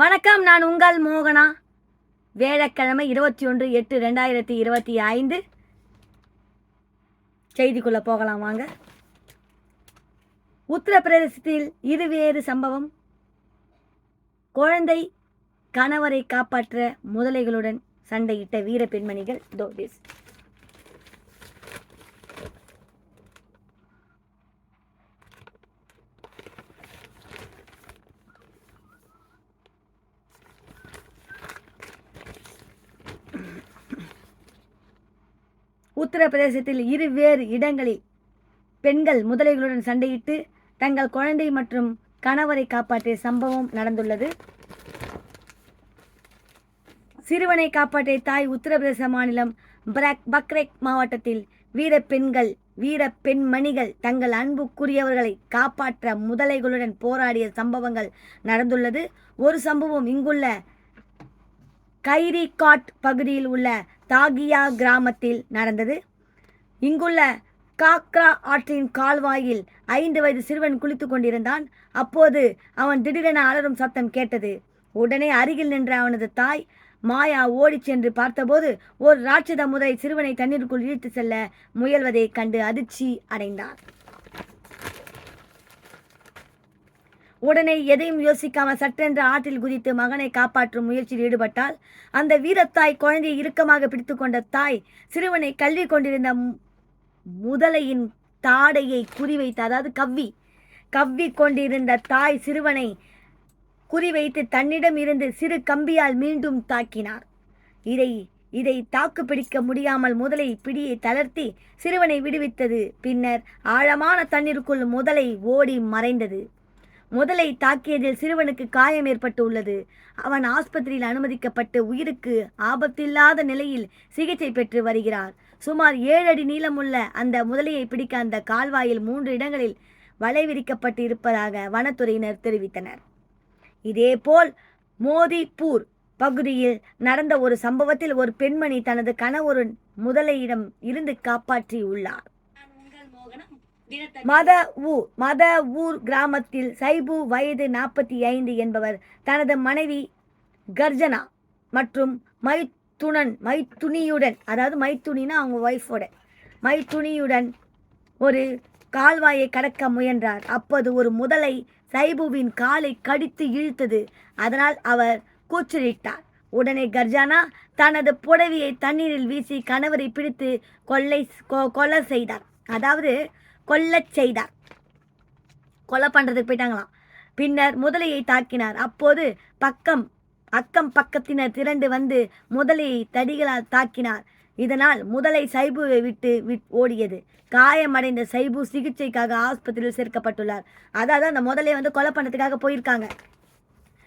வணக்கம் நான் உங்கள் மோகனா. வேழக்கிழமை இருபத்தி ஒன்று எட்டு ரெண்டாயிரத்தி இருபத்தி ஐந்து. செய்திக்குள்ளே போகலாம் வாங்க. உத்தரப்பிரதேசத்தில் இருவேறு சம்பவம். குழந்தை கணவரை காப்பாற்ற முதலைகளுடன் சண்டையிட்ட வீர பெண்மணிகள் தோடிஸ் உத்தரப்பிரதேசத்தில் இருவேறு இடங்களில் பெண்கள் முதலைகளுடன் சண்டையிட்டு தங்கள் குழந்தை மற்றும் கணவரை காப்பாற்றிய சம்பவம் நடந்துள்ளது. சிறுவனை காப்பாற்றிய தாய் உத்தரப்பிரதேச மாநிலம் பிரக் பக்ரேக் மாவட்டத்தில் வீர பெண்கள் வீர பெண்மணிகள் தங்கள் அன்புக்குரியவர்களை காப்பாற்ற முதலைகளுடன் போராடிய சம்பவங்கள் நடந்துள்ளது. ஒரு சம்பவம் இங்குள்ள கைரிகாட் பகுதியில் உள்ள தாகியா கிராமத்தில் நடந்தது. இங்குள்ள காக்ரா ஆற்றின் கால்வாயில் ஐந்து வயது சிறுவன் குளித்துக் கொண்டிருந்தான். அப்போது அவன் திடீரென அலறும் சத்தம் கேட்டது. உடனே அருகில் நின்ற அவனது தாய் மாயா ஓடிச் சென்று பார்த்தபோது ஒரு ராட்சத முதலை சிறுவனை தண்ணீருக்குள் இழுத்து செல்ல முயல்வதைக் கண்டு அதிர்ச்சி அடைந்தார் உடனே எதையும் யோசிக்காமல் சட்டென்று ஆற்றில் குதித்து மகனை காப்பாற்றும் முயற்சியில் ஈடுபட்டால் அந்த வீரத்தாய் குழந்தையை இறுக்கமாக பிடித்துக்கொண்ட தாய் சிறுவனை கல்வி கொண்டிருந்த முதலையின் தாடையை குறிவைத்து அதாவது கவ்வி கவ்வி கொண்டிருந்த தாய் சிறுவனை குறிவைத்து தன்னிடம் இருந்து சிறு கம்பியால் மீண்டும் தாக்கினார். இதை இதை தாக்கு பிடிக்க முடியாமல் முதலை பிடியை தளர்த்தி சிறுவனை விடுவித்தது. பின்னர் ஆழமான தண்ணீருக்குள் முதலை ஓடி மறைந்தது. முதலை தாக்கியதில் சிறுவனுக்கு காயம் ஏற்பட்டு உள்ளது அவன் ஆஸ்பத்திரியில் அனுமதிக்கப்பட்டு உயிருக்கு ஆபத்தில்லாத நிலையில் சிகிச்சை பெற்று வருகிறார். சுமார் ஏழு அடி நீளமுள்ள அந்த முதலையை பிடிக்க அந்த கால்வாயில் மூன்று இடங்களில் வலை விரிக்கப்பட்டு இருப்பதாக வனத்துறையினர் தெரிவித்தனர். இதேபோல் மோதிப்பூர் பகுதியில் நடந்த ஒரு சம்பவத்தில் ஒரு பெண்மணி தனது கணவரின் முதலையிடம் இருந்து காப்பாற்றியுள்ளார். மத ஊ மத ஊர் கிராமத்தில் சைபு வயது நாற்பத்தி ஐந்து என்பவர் தனது மனைவி கர்ஜனா மற்றும் மைத்துணன் மைத்துனியுடன் அதாவது மைத்துணினா அவங்க ஒய்ஃபோட மைத்துனியுடன் ஒரு கால்வாயை கடக்க முயன்றார். அப்போது ஒரு முதலை சைபுவின் காலை கடித்து இழுத்தது. அதனால் அவர் கூச்சலிட்டார். உடனே கர்ஜானா தனது புடவையை தண்ணீரில் வீசி கணவரை பிடித்து கொள்ளை கொலை செய்தார். அதாவது கொல்லச் செய்தார். கொலை பண்ணுறதுக்கு போயிட்டாங்களாம். பின்னர் முதலையை தாக்கினார். அப்போது பக்கம் அக்கம் பக்கத்தினர் திரண்டு வந்து முதலையை தடிகளால் தாக்கினார். இதனால் முதலை சைபுவை விட்டு விட் ஓடியது. காயமடைந்த சைபு சிகிச்சைக்காக ஆஸ்பத்திரியில் சேர்க்கப்பட்டுள்ளார். அதாவது அந்த முதலை வந்து கொலை பண்ணுறதுக்காக போயிருக்காங்க.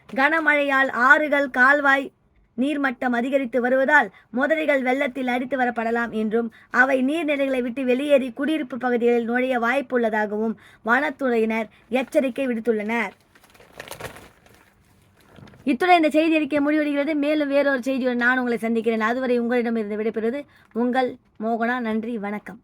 கனமழையால் ஆறுகள் கால்வாய் நீர்மட்டம் அதிகரித்து வருவதால் முதலைகள் வெள்ளத்தில் அடித்து வரப்படலாம் என்றும் அவை நீர்நிலைகளை விட்டு வெளியேறி குடியிருப்பு பகுதிகளில் நுழைய வாய்ப்புள்ளதாகவும் வனத்துறையினர் எச்சரிக்கை விடுத்துள்ளனர். இத்துடன் இந்த செய்தி அறிக்கை முடிவடைகிறது. மேலும் வேறொரு செய்தியுடன் நான் உங்களை சந்திக்கிறேன். அதுவரை உங்களிடமிருந்து விடைபெறுவது உங்கள் மோகனா. நன்றி. வணக்கம்.